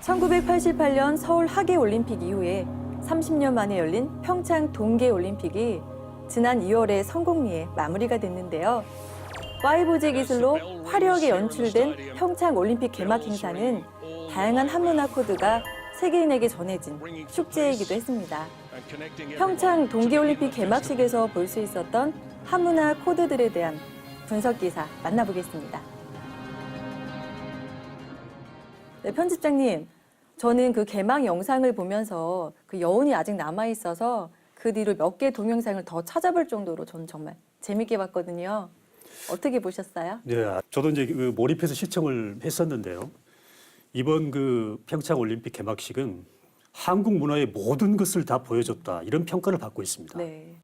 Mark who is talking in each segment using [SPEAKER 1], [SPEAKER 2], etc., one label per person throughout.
[SPEAKER 1] 1988년 서울 하계 올림픽 이후에 30년 만에 열린 평창 동계 올림픽이 지난 2월에 성공리에 마무리가 됐는데요. 5G 기술로 화려하게 연출된 평창 올림픽 개막 행사는 다양한 한문화 코드가 세계인에게 전해진 축제이기도 했습니다. 평창 동계올림픽 개막식에서 볼 수 있었던 한문화 코드들에 대한 분석 기사 만나보겠습니다. 네, 편집장님. 저는 그 개막 영상을 보면서 그 여운이 아직 남아 있어서 그 뒤로 몇 개 동영상을 더 찾아볼 정도로 저는 정말 재밌게 봤거든요. 어떻게 보셨어요?
[SPEAKER 2] 네, 저도 이제 그 몰입해서 시청을 했었는데요. 이번 그 평창 올림픽 개막식은 한국 문화의 모든 것을 다 보여줬다 이런 평가를 받고 있습니다.
[SPEAKER 1] 네.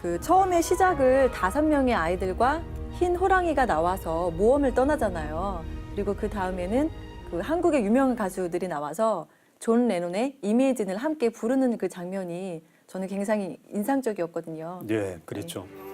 [SPEAKER 1] 그 처음에 시작을 다섯 명의 아이들과 흰 호랑이가 나와서 모험을 떠나잖아요. 그리고 그 다음에는 그 한국의 유명한 가수들이 나와서 존 레논의 이미진을 함께 부르는 그 장면이 저는 굉장히 인상적이었거든요.
[SPEAKER 2] 네, 그랬죠.
[SPEAKER 3] You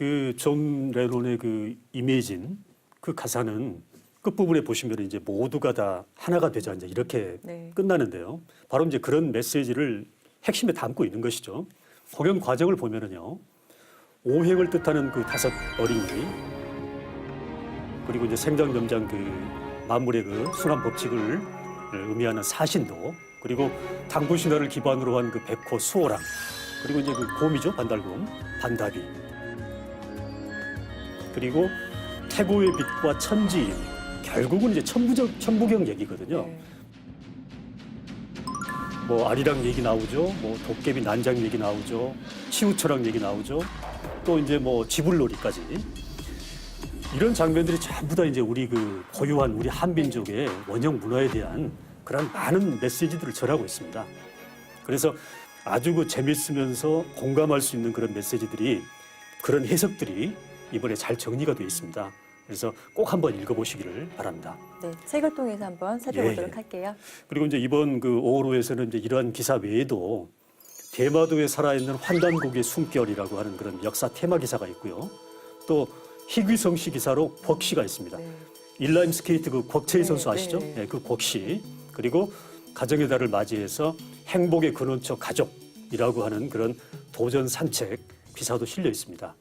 [SPEAKER 2] 그 존 레논의 그 이미진 그 가사는 끝 부분에 보시면 이제 모두가 다 하나가 되자 이제 이렇게
[SPEAKER 1] 네.
[SPEAKER 2] 끝나는데요. 바로 이제 그런 메시지를 핵심에 담고 있는 것이죠. 공연 과정을 보면은요. 오행을 뜻하는 그 다섯 어린이 그리고 이제 생장점장 그 만물의 그 순환 법칙을 의미하는 사신도 그리고 당부 신화를 기반으로 한 그 백호 수호랑 그리고 이제 그 곰이죠 반달곰 반다비 그리고 태고의 빛과 천지임 결국은 이제 천부적 천부경 얘기거든요.
[SPEAKER 1] 네.
[SPEAKER 2] 뭐 아리랑 얘기 나오죠. 뭐 도깨비 난장 얘기 나오죠. 치우처랑 얘기 나오죠. 또 이제 뭐 지불놀이까지 이런 장면들이 전부 다 이제 우리 그 고유한 우리 한민족의 원형 문화에 대한 그런 많은 메시지들을 전하고 있습니다. 그래서 아주 그 재밌으면서 공감할 수 있는 그런 메시지들이 그런 해석들이 이번에 잘 정리가 되어 있습니다. 그래서 꼭 한번 읽어보시기를 바랍니다.
[SPEAKER 1] 네, 책을 통해서 한번 살펴보도록
[SPEAKER 2] 예, 예.
[SPEAKER 1] 할게요.
[SPEAKER 2] 그리고 이제 이번 그 오호로에서는 이제 이러한 기사 외에도 대마도에 살아있는 환단국의 숨결이라고 하는 그런 역사 테마 기사가 있고요. 또 희귀성 씨 기사로 곽씨가 있습니다.
[SPEAKER 1] 네.
[SPEAKER 2] 인라인 스케이트 그 곽채희
[SPEAKER 1] 네,
[SPEAKER 2] 선수 아시죠?
[SPEAKER 1] 네.
[SPEAKER 2] 네, 그 곽씨 그리고 가정의 달을 맞이해서 행복의 근원처 가족이라고 하는 그런 도전 산책 기사도 실려 있습니다.